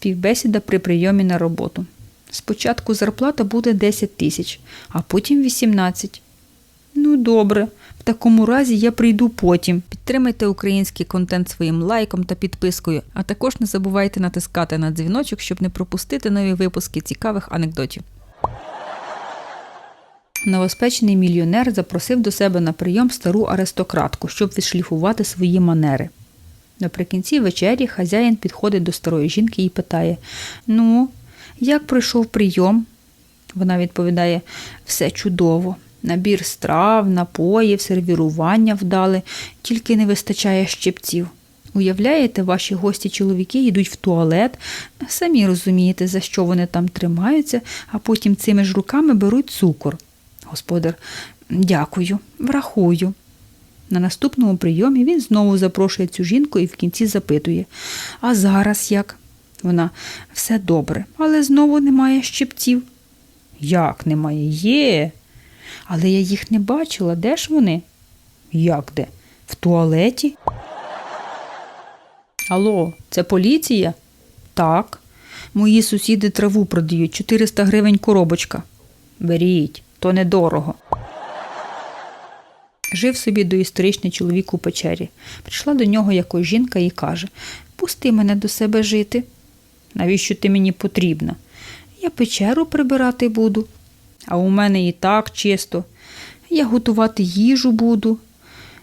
Співбесіда при прийомі на роботу. Спочатку зарплата буде 10 тисяч, а потім 18. Ну, добре. В такому разі я прийду потім. Підтримайте український контент своїм лайком та підпискою, а також не забувайте натискати на дзвіночок, щоб не пропустити нові випуски цікавих анекдотів. Новоспечений мільйонер запросив до себе на прийом стару аристократку, щоб відшліфувати свої манери. Наприкінці вечері хазяїн підходить до старої жінки і питає: Ну, як пройшов прийом? Вона відповідає: все чудово. Набір страв, напоїв, сервірування вдали, тільки не вистачає щепців. Уявляєте, ваші гості чоловіки йдуть в туалет, самі розумієте, за що вони там тримаються, а потім цими ж руками беруть цукор. Господар, дякую, врахую. На наступному прийомі він знову запрошує цю жінку і в кінці запитує: А зараз як? Вона все добре, але знову немає щепців. Як немає? Є. Але я їх не бачила. Де ж вони? Як де? В туалеті? Алло, це поліція? Так. Мої сусіди траву продають 400 гривень коробочка. Беріть, то недорого. Жив собі доісторичний чоловік у печері. Прийшла до нього якось жінка і каже: Пусти мене до себе жити. Навіщо ти мені потрібна? Я печеру прибирати буду. А у мене і так чисто. Я готувати їжу буду.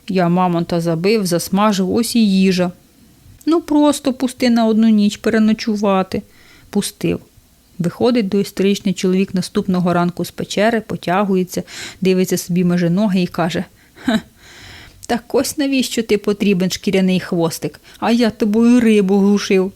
Я мамонта забив, засмажив, ось і їжа. Ну, просто пусти на одну ніч переночувати. Пустив. Виходить доісторичний чоловік наступного ранку з печери, потягується, дивиться собі межи ноги і каже: Ха, так ось навіщо ти потрібен шкіряний хвостик, а я тобою рибу глушив.